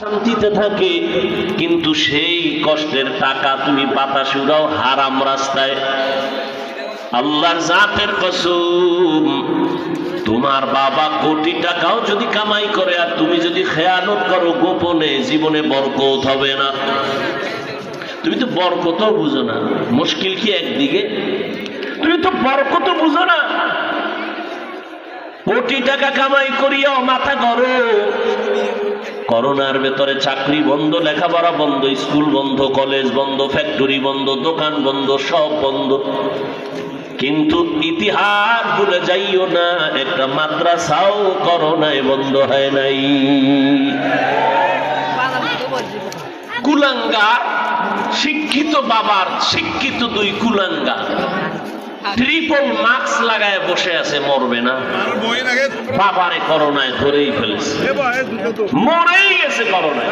শান্তিতে থাকে, কিন্তু সেই কষ্টের টাকা তুমি বাতাস উড়াও হারাম রাস্তায়। আল্লাহর জাতের কসম, তোমার বাবা কোটি টাকাও যদি কামাই করে, আর তুমি যদি খেয়ানত করো গোপনে, জীবনে বরকত হবে না। তুমি তো বরকতও বুঝো না। মুশকিল কি একদিকে? তুমি তো বরকত বুঝো না। কোটি টাকা কামাই করিয়াও মাথা করো করোনার ভেতরে চাকরি বন্ধ, লেখাপড়া বন্ধ, স্কুল বন্ধ, কলেজ বন্ধ ফ্যাক্টরি বন্ধ, দোকান বন্ধ, সব বন্ধ। কিন্তু ইতিহাস ভুলে যাইও না, একটা মাদ্রাসাও করোনায় বন্ধ হয় নাই। কুলাঙ্গার শিক্ষিত বাবার শিক্ষিত দুই কুলাঙ্গা ট্রিপল মাস্ক লাগায় বসে আছে মরবে না। বাবারে করোনায় ধরেই ফেলেছে। মরেই গেছে করোনায়।